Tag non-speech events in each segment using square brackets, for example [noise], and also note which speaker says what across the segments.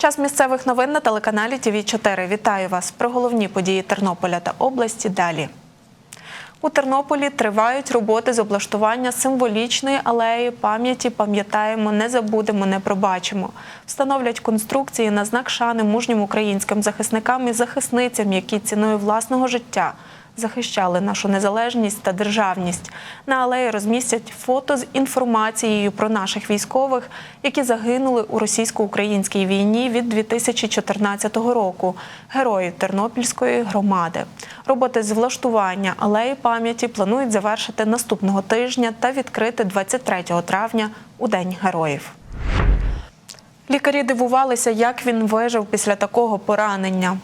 Speaker 1: Час місцевих новин на телеканалі ТВ 4 Вітаю вас про головні події Тернополя та області. Далі. У Тернополі тривають роботи з облаштування символічної алеї пам'яті Пам'ятаємо, не забудемо, не пробачимо. Встановлять конструкції на знак шани мужнім українським захисникам і захисницям, які ціною власного життя захищали нашу незалежність та державність. На алеї розмістять фото з інформацією про наших військових, які загинули у російсько-українській війні від 2014 року. Герої Тернопільської громади. Роботи з влаштування алеї пам'яті планують завершити наступного тижня та відкрити 23 травня у День героїв. Лікарі дивувалися, як він вижив після такого поранення.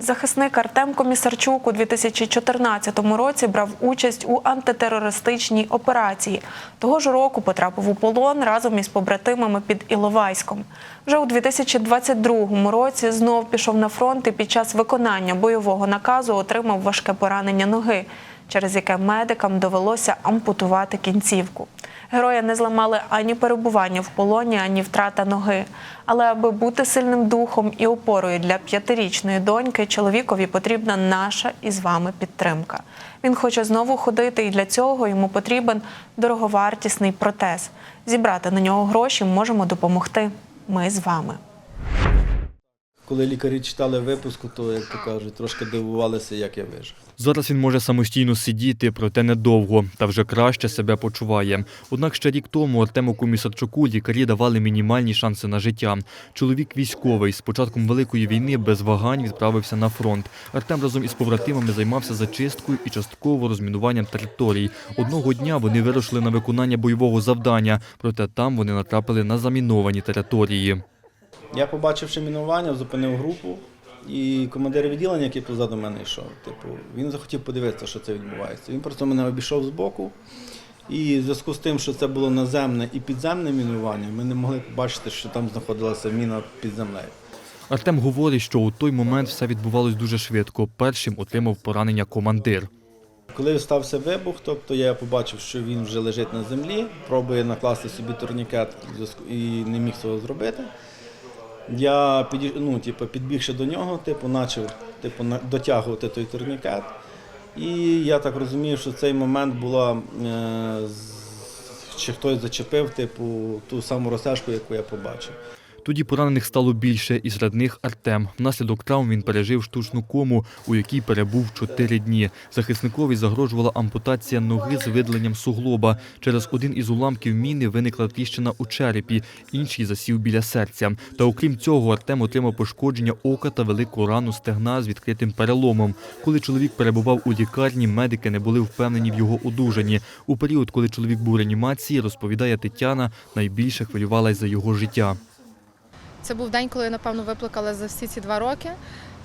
Speaker 1: Захисник Артем Комісарчук у 2014 році брав участь у антитерористичній операції. Того ж року потрапив у полон разом із побратимами під Іловайськом. Вже у 2022 році знов пішов на фронт і під час виконання бойового наказу отримав важке поранення ноги, через яке медикам довелося ампутувати кінцівку. Героя не зламали ані перебування в полоні, ані втрата ноги. Але аби бути сильним духом і опорою для п'ятирічної доньки, чоловікові потрібна наша і з вами підтримка. Він хоче знову ходити, і для цього йому потрібен дороговартісний протез. Зібрати на нього гроші можемо допомогти. Ми з вами.
Speaker 2: Коли лікарі читали випуску, то, як то кажуть, трошки дивувалися, як я вижив.
Speaker 3: Зараз він може самостійно сидіти, проте недовго, та вже краще себе почуває. Однак ще рік тому Артему Комісарчуку лікарі давали мінімальні шанси на життя. Чоловік військовий з початком великої війни без вагань відправився на фронт. Артем разом із побратимами займався зачисткою і частково розмінуванням територій. Одного дня вони вирушили на виконання бойового завдання, проте там вони натрапили на заміновані території.
Speaker 2: Я, побачивши мінування, зупинив групу, і командир відділення, який позаду мене йшов, типу, він захотів подивитися, що це відбувається. Він просто мене обійшов з боку. І в зв'язку з тим, що це було наземне і підземне мінування, ми не могли побачити, що там знаходилася міна під землею.
Speaker 3: Артем говорить, що у той момент все відбувалось дуже швидко. Першим отримав поранення командир.
Speaker 2: Коли стався вибух, тобто я побачив, що він вже лежить на землі, пробує накласти собі турнікет і не міг цього зробити. Я під, ну, типу, підбігши до нього, типу, почав типу, дотягувати той турнікет. І я так розумію, що в цей момент була е... чи хтось зачепив типу, ту саму розтяжку, яку я побачив.
Speaker 3: Тоді поранених стало більше, і серед них Артем. Внаслідок травм він пережив штучну кому, у якій перебув чотири дні. Захисникові загрожувала ампутація ноги з видаленням суглоба. Через один із уламків міни виникла тріщина у черепі, інший засів біля серця. Та окрім цього, Артем отримав пошкодження ока та велику рану стегна з відкритим переломом. Коли чоловік перебував у лікарні, медики не були впевнені в його одужанні. У період, коли чоловік був в реанімації, розповідає Тетяна, найбільше хвилювалась за його життя.
Speaker 4: Це був день, коли я, напевно, виплакала за всі ці два роки,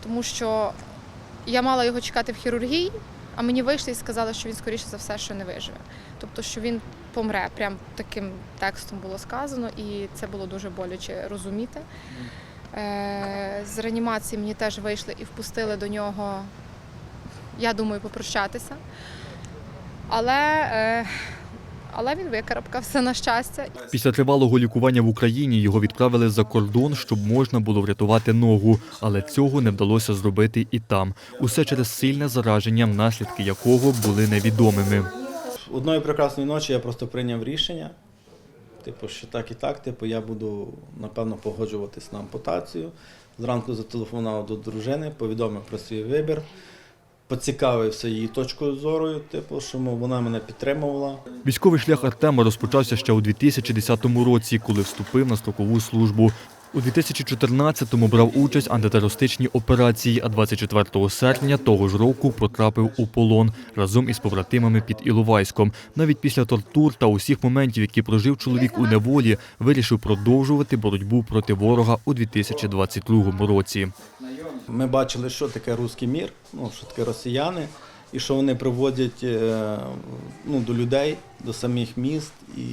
Speaker 4: тому що я мала його чекати в хірургії, а мені вийшли і сказали, що він, скоріше за все, що не виживе. Тобто, що він помре. Прям таким текстом було сказано, і це було дуже боляче розуміти. Е, З реанімації мені теж вийшли і впустили до нього, я думаю, попрощатися. Але, е, але він викарабкався на щастя.
Speaker 3: Після тривалого лікування в Україні його відправили за кордон, щоб можна було врятувати ногу, але цього не вдалося зробити і там. Усе через сильне зараження, наслідки якого були невідомими.
Speaker 2: Одної прекрасної ночі я просто прийняв рішення. Типу, що так і так, типу, я буду напевно погоджуватись на ампутацію. Зранку зателефонував до дружини, повідомив про свій вибір, поцікавився її точкою зору, типу, що вона мене підтримувала.
Speaker 3: Військовий шлях Артема розпочався ще у 2010 році, коли вступив на строкову службу. У 2014-му брав участь антитерористичній операції, а 24 серпня того ж року потрапив у полон разом із побратимами під Іловайськом. Навіть після тортур та усіх моментів, які прожив чоловік у неволі, вирішив продовжувати боротьбу проти ворога у 2022 році.
Speaker 2: Ми бачили, що таке русський мір, ну, що таке росіяни, і що вони приводять е, ну, до людей, до самих міст. І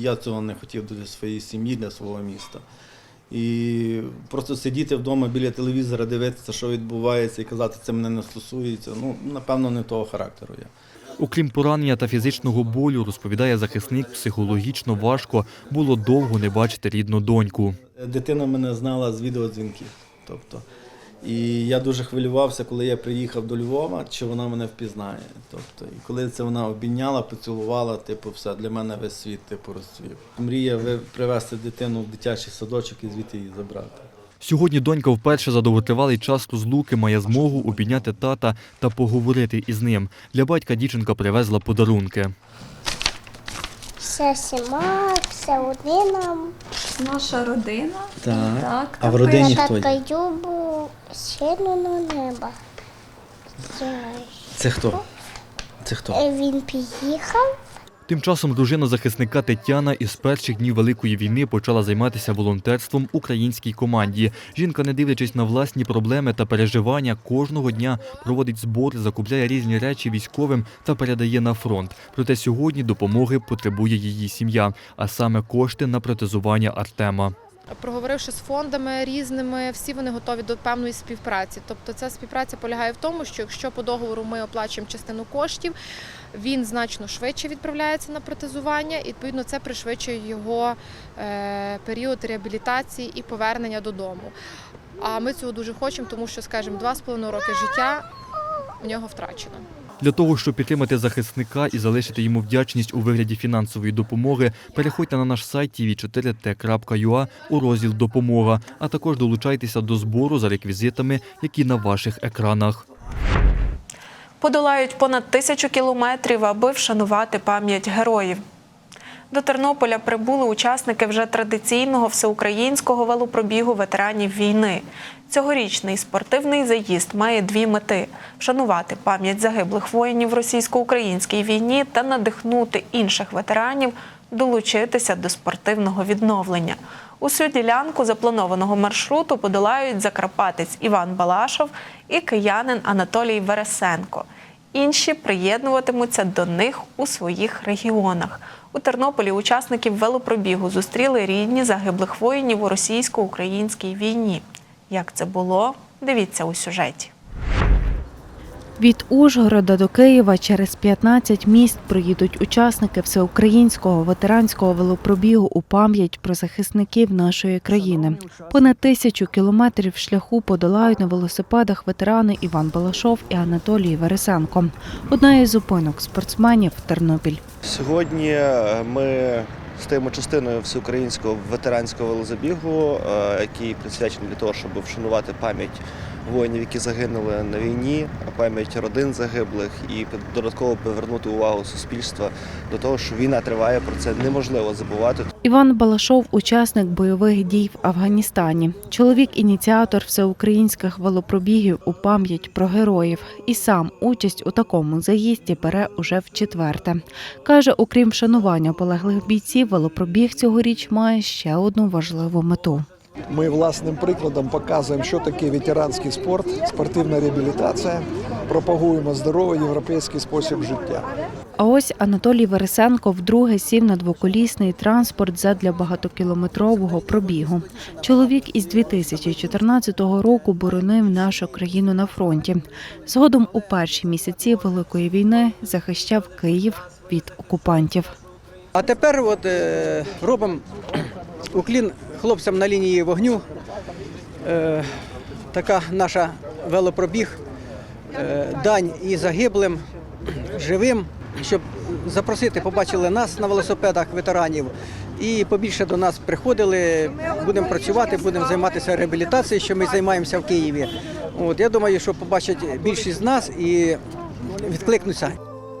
Speaker 2: я цього не хотів для своєї сім'ї, для свого міста. І просто сидіти вдома біля телевізора, дивитися, що відбувається, і казати, це мене не стосується. Ну, напевно, не того характеру я.
Speaker 3: Окрім поранення та фізичного болю, розповідає захисник, психологічно важко було довго не бачити рідну доньку.
Speaker 2: Дитина мене знала з відеодзвінків. Тобто, і я дуже хвилювався, коли я приїхав до Львова, чи вона мене впізнає. Тобто, і коли це вона обійняла, поцілувала, типу, все, для мене весь світ типу, розцвів. Мрія привезти дитину в дитячий садочок і звідти її забрати.
Speaker 3: Сьогодні донька вперше за довготривалий час розлуки має змогу обійняти тата та поговорити із ним. Для батька дівчинка привезла подарунки.
Speaker 5: Вся сіма, все родина.
Speaker 6: Наша родина.
Speaker 2: Так.
Speaker 6: Так,
Speaker 2: А в родині хто
Speaker 5: татка
Speaker 2: є?
Speaker 5: Юбу сину на небо.
Speaker 2: Це хто? Це хто?
Speaker 5: Е, Він приїхав.
Speaker 3: Тим часом дружина захисника Тетяна із перших днів Великої війни почала займатися волонтерством українській команді. Жінка, не дивлячись на власні проблеми та переживання, кожного дня проводить збори, закупляє різні речі військовим та передає на фронт. Проте сьогодні допомоги потребує її сім'я, а саме кошти на протезування Артема.
Speaker 4: Проговоривши з фондами різними, всі вони готові до певної співпраці. Тобто ця співпраця полягає в тому, що якщо по договору ми оплачуємо частину коштів, він значно швидше відправляється на протезування, і відповідно це пришвидшує його е, період реабілітації і повернення додому. А ми цього дуже хочемо, тому що, скажімо, два з половиною роки життя в нього втрачено.
Speaker 3: Для того, щоб підтримати захисника і залишити йому вдячність у вигляді фінансової допомоги, переходьте на наш сайт tv4t.ua у розділ Допомога, а також долучайтеся до збору за реквізитами, які на ваших екранах.
Speaker 1: Подолають понад тисячу кілометрів, аби вшанувати пам'ять героїв. До Тернополя прибули учасники вже традиційного всеукраїнського велопробігу ветеранів війни. Цьогорічний спортивний заїзд має дві мети: вшанувати пам'ять загиблих воїнів в російсько-українській війні та надихнути інших ветеранів долучитися до спортивного відновлення. Усю ділянку запланованого маршруту подолають закарпатець Іван Балашов і киянин Анатолій Вересенко. Інші приєднуватимуться до них у своїх регіонах. У Тернополі учасників велопробігу зустріли рідні загиблих воїнів у російсько-українській війні. Як це було? Дивіться у сюжеті.
Speaker 7: Від Ужгорода до Києва через 15 міст проїдуть учасники всеукраїнського ветеранського велопробігу у пам'ять про захисників нашої країни. Понад тисячу кілометрів шляху подолають на велосипедах ветерани Іван Балашов і Анатолій Вересенко. Одна із зупинок спортсменів Тернопіль.
Speaker 8: Сьогодні е, ми стаємо частиною всеукраїнського ветеранського велозабігу, е, який присвячений для того, щоб вшанувати пам'ять воїнів, які загинули на війні, пам'ять родин загиблих і додатково повернути увагу суспільства до того, що війна триває, про це неможливо забувати.
Speaker 7: Іван Балашов учасник бойових дій в Афганістані. Чоловік ініціатор всеукраїнських велопробігів у пам'ять про героїв. І сам участь у такому заїзді бере уже вчетверте. Каже, окрім вшанування полеглих бійців, велопробіг цьогоріч має ще одну важливу мету.
Speaker 9: Ми власним прикладом показуємо, що таке ветеранський спорт, спортивна реабілітація, пропагуємо здоровий європейський спосіб життя.
Speaker 7: А ось Анатолій Вересенко вдруге сів на двоколісний транспорт задля багатокілометрового пробігу. Чоловік із 2014 року боронив нашу країну на фронті. Згодом у перші місяці Великої війни захищав Київ від окупантів.
Speaker 10: А тепер от, е, робимо уклін хлопцям на лінії вогню. Е, така наша велопробіг, е, дань і загиблим, живим, щоб запросити, побачили нас на велосипедах ветеранів. І побільше до нас приходили, будемо працювати, будемо займатися реабілітацією, що ми займаємося в Києві. От, я думаю, що побачать більшість з нас і відкликнуться.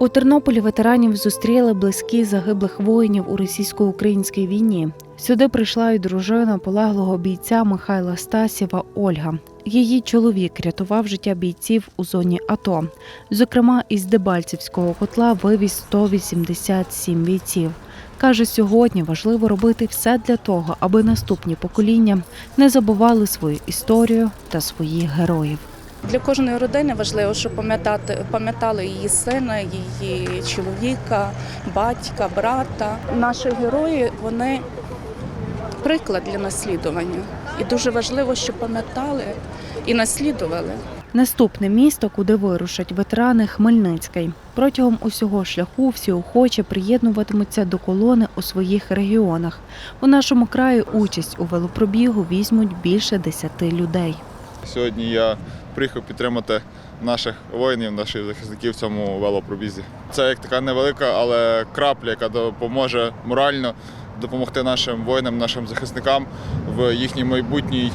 Speaker 7: У Тернополі ветеранів зустріли близькі загиблих воїнів у російсько-українській війні. Сюди прийшла й дружина полеглого бійця Михайла Стасєва Ольга. Її чоловік рятував життя бійців у зоні АТО. Зокрема, із Дебальцівського котла вивіз 187 бійців. Каже, сьогодні важливо робити все для того, аби наступні покоління не забували свою історію та своїх героїв.
Speaker 6: Для кожної родини важливо, щоб пам'ятати пам'ятали її сина, її чоловіка, батька, брата. Наші герої вони приклад для наслідування. І дуже важливо, щоб пам'ятали і наслідували.
Speaker 7: Наступне місто, куди вирушать ветерани Хмельницький. Протягом усього шляху всі охоче приєднуватимуться до колони у своїх регіонах. У нашому краї участь у велопробігу візьмуть більше десяти людей.
Speaker 11: Сьогодні я приїхав підтримати наших воїнів, наших захисників в цьому велопробізі. Це як така невелика, але крапля, яка допоможе морально допомогти нашим воїнам, нашим захисникам в їхній майбутній,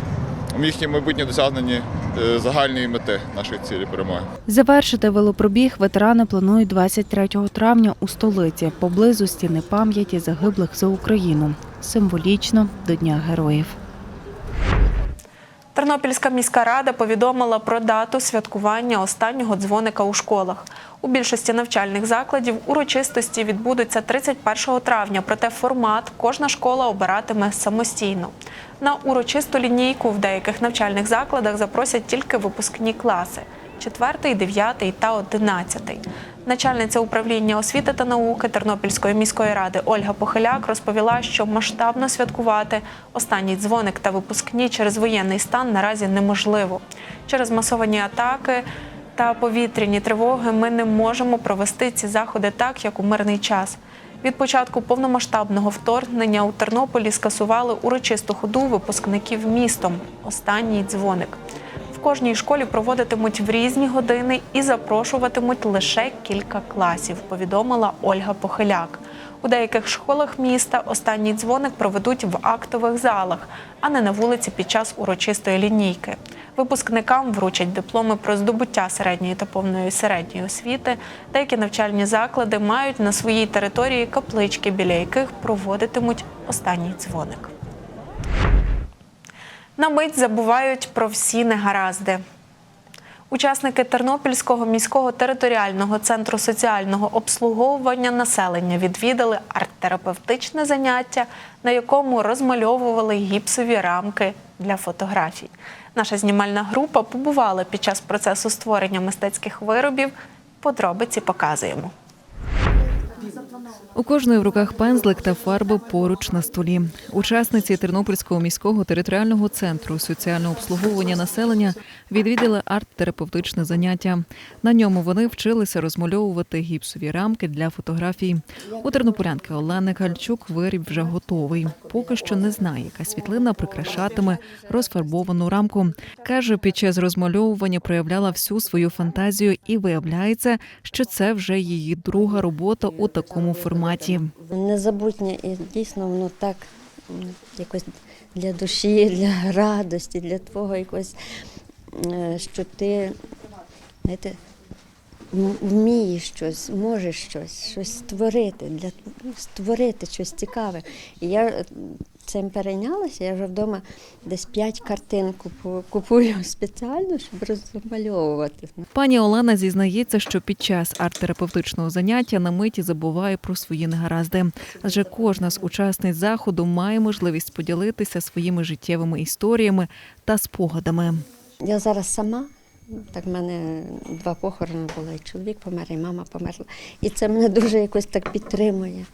Speaker 11: в їхній майбутнє досягненні е, загальної мети нашої цілі перемоги.
Speaker 7: Завершити велопробіг ветерани планують 23 травня у столиці поблизу стіни пам'яті загиблих за Україну. Символічно до Дня героїв.
Speaker 1: Тернопільська міська рада повідомила про дату святкування останнього дзвоника у школах. У більшості навчальних закладів урочистості відбудуться 31 травня, проте формат кожна школа обиратиме самостійно. На урочисту лінійку в деяких навчальних закладах запросять тільки випускні класи 4, 9 та 11. Начальниця управління освіти та науки Тернопільської міської ради Ольга Похиляк розповіла, що масштабно святкувати останній дзвоник та випускні через воєнний стан наразі неможливо. Через масовані атаки та повітряні тривоги ми не можемо провести ці заходи так, як у мирний час. Від початку повномасштабного вторгнення у Тернополі скасували урочисту ходу випускників містом. Останній дзвоник. Кожній школі проводитимуть в різні години і запрошуватимуть лише кілька класів, повідомила Ольга Похиляк. У деяких школах міста останній дзвоник проведуть в актових залах, а не на вулиці під час урочистої лінійки. Випускникам вручать дипломи про здобуття середньої та повної середньої освіти. Деякі навчальні заклади мають на своїй території каплички, біля яких проводитимуть останній дзвоник. На мить забувають про всі негаразди. Учасники Тернопільського міського територіального центру соціального обслуговування населення відвідали арт-терапевтичне заняття, на якому розмальовували гіпсові рамки для фотографій. Наша знімальна група побувала під час процесу створення мистецьких виробів. Подробиці показуємо.
Speaker 12: У кожної в руках пензлик та фарби поруч на столі. Учасниці Тернопільського міського територіального центру соціального обслуговування населення відвідали арт-терапевтичне заняття. На ньому вони вчилися розмальовувати гіпсові рамки для фотографій. У тернополянки Олени Гальчук виріб вже готовий. Поки що не знає, яка світлина прикрашатиме розфарбовану рамку. Каже, під час розмальовування проявляла всю свою фантазію і виявляється, що це вже її друга робота у такому форматі.
Speaker 13: Незабутнє і дійсно воно так якось для душі, для радості, для твого якось, е, що ти знаєте, вмієш щось, можеш щось, щось створити, для, створити щось цікаве. І я цим перейнялася, я вже вдома десь п'ять картин купу- купую [laughs] спеціально, щоб розмальовувати.
Speaker 12: Пані Олена зізнається, що під час арт-терапевтичного заняття на миті забуває про свої негаразди. Адже кожна з учасниць заходу має можливість поділитися своїми життєвими історіями та спогадами.
Speaker 13: Я зараз сама. Так в мене два похорони було, і чоловік помер, і мама померла. І це мене дуже якось так підтримує.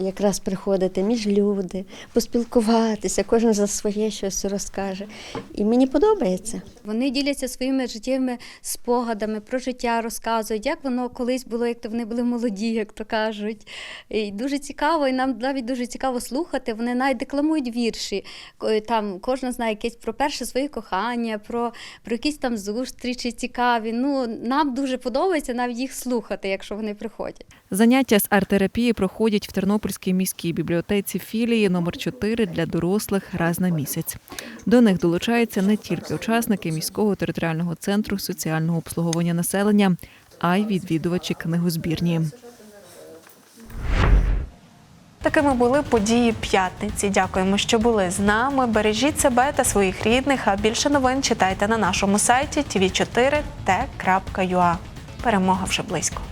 Speaker 13: Якраз приходити між люди, поспілкуватися, кожен за своє щось розкаже. І мені подобається.
Speaker 14: Вони діляться своїми життєвими спогадами про життя, розказують, як воно колись було, як то вони були молоді, як то кажуть. І дуже цікаво, і нам навіть дуже цікаво слухати. Вони навіть декламують вірші. Там кожна знає якесь про перше своє кохання, про, про якісь там зустрічі цікаві. Ну нам дуже подобається навіть їх слухати, якщо вони приходять.
Speaker 12: Заняття з арт-терапії проходять в Тернопільській міській бібліотеці філії номер 4 для дорослих раз на місяць. До них долучаються не тільки учасники міського територіального центру соціального обслуговування населення, а й відвідувачі книгозбірні.
Speaker 1: Такими були події п'ятниці. Дякуємо, що були з нами. Бережіть себе та своїх рідних. А більше новин читайте на нашому сайті tv4t.ua. Перемога вже близько.